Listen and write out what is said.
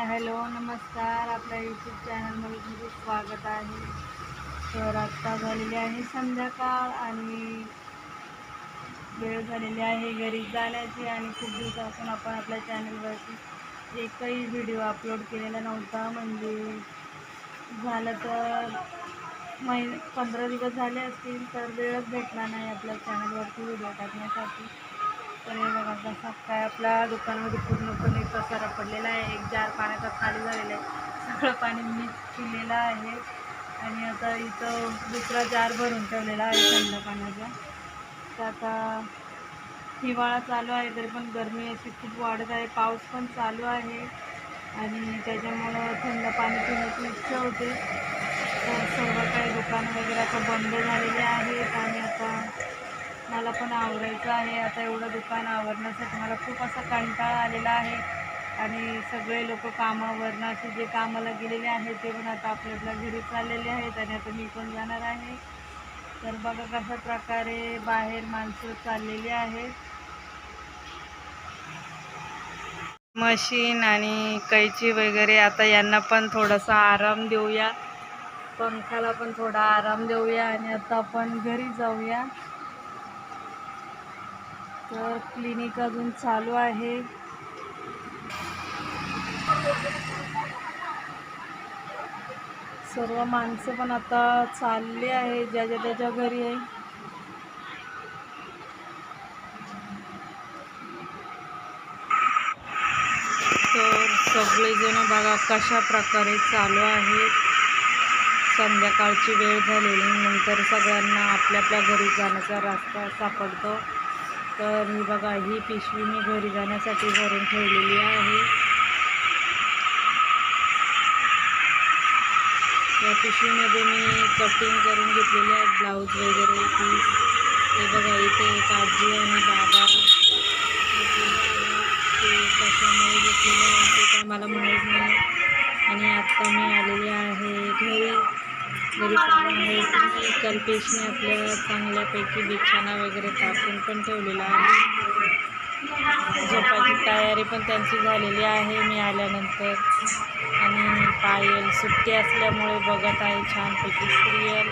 Hello नमस्कार. आपल्या YouTube चॅनलमध्ये तुमचं स्वागत आहे. तर आत्ता झालेली आहे संध्याकाळ आणि वेळ झालेली आहे घरी जाण्याची आणि खूप दिवसापासून आपण आपल्या चॅनलवरती एकही व्हिडिओ अपलोड केलेला नव्हता. म्हणजे झालं तर महिने पंधरा दिवस झाले असतील तर वेळच भेटला नाही आपल्या चॅनलवरती व्हिडिओ टाकण्यासाठी. तर हे बघा जसा काय आपल्या दुकानामध्ये पूर्णपणे पसारा पडलेला आहे. एक जार पाण्याचा खाली झालेला आहे. सगळं पाणी मिक्स केलेलं आहे. आणि आता इथं दुसरा जार भरून ठेवलेला आहे थंड पाण्याचा. तर आता हिवाळा चालू आहे तरी पण गरमी अशी खूप वाढत आहे. पाऊस पण चालू आहे. आणि त्याच्यामुळं थंड पाणी पिण्याची इच्छा होते. तर सर्व काही दुकानं वगैरे आता बंद झालेले आहेत. आणि आता मला पण आवरायचं आहे. आता एवढं दुकान आवरण्यासाठी मला खूप असा कंटाळा आलेला आहे. आणि सगळे लोक कामावरनं असे जे कामाला गेलेले आहेत ते पण आता आपल्या घरी चाललेले आहेत आणि आता मी पण जाणार आहे. तर बघा कशा प्रकारे बाहेर माणसं चाललेली आहेत. मशीन आणि कैची वगैरे आता यांना पण थोडासा आराम देऊया. पंखाला पण थोडा आराम देऊया आणि आता आपण घरी जाऊया. तर क्लिनिक अजून चालू आहे. सर्व माणसं पण आता चालली आहे ज्याच्या त्याच्या घरी आहे. तर सगळेजण बघा कशा प्रकारे चालू आहेत. संध्याकाळची वेळ झालेली नंतर सगळ्यांना आपल्या आपल्या घरी जाण्याचा रस्ता सापडतो. तर ही बघा ही पिशवी मी घरी जाण्यासाठी भरून ठेवलेली आहे. या पिशवीमध्ये मी कटिंग करून घेतलेली आहे ब्लाऊज वगैरे पीस ते बघा इथे काजी आणि बाबा ते कशामुळे घेतलेलं आहे ते काय मला माहीत नाही. आणि आत्ता मी आलेली आहे घरी. घरी कल्पेशने आपल्या चांगल्यापैकी बिछाना वगैरे टाकून पण ठेवलेला आहे. झोपायची तयारी पण त्यांची झालेली आहे मी आल्यानंतर आणि पायल सुट्टी असल्यामुळे बघत आहे छानपैकी सिरियल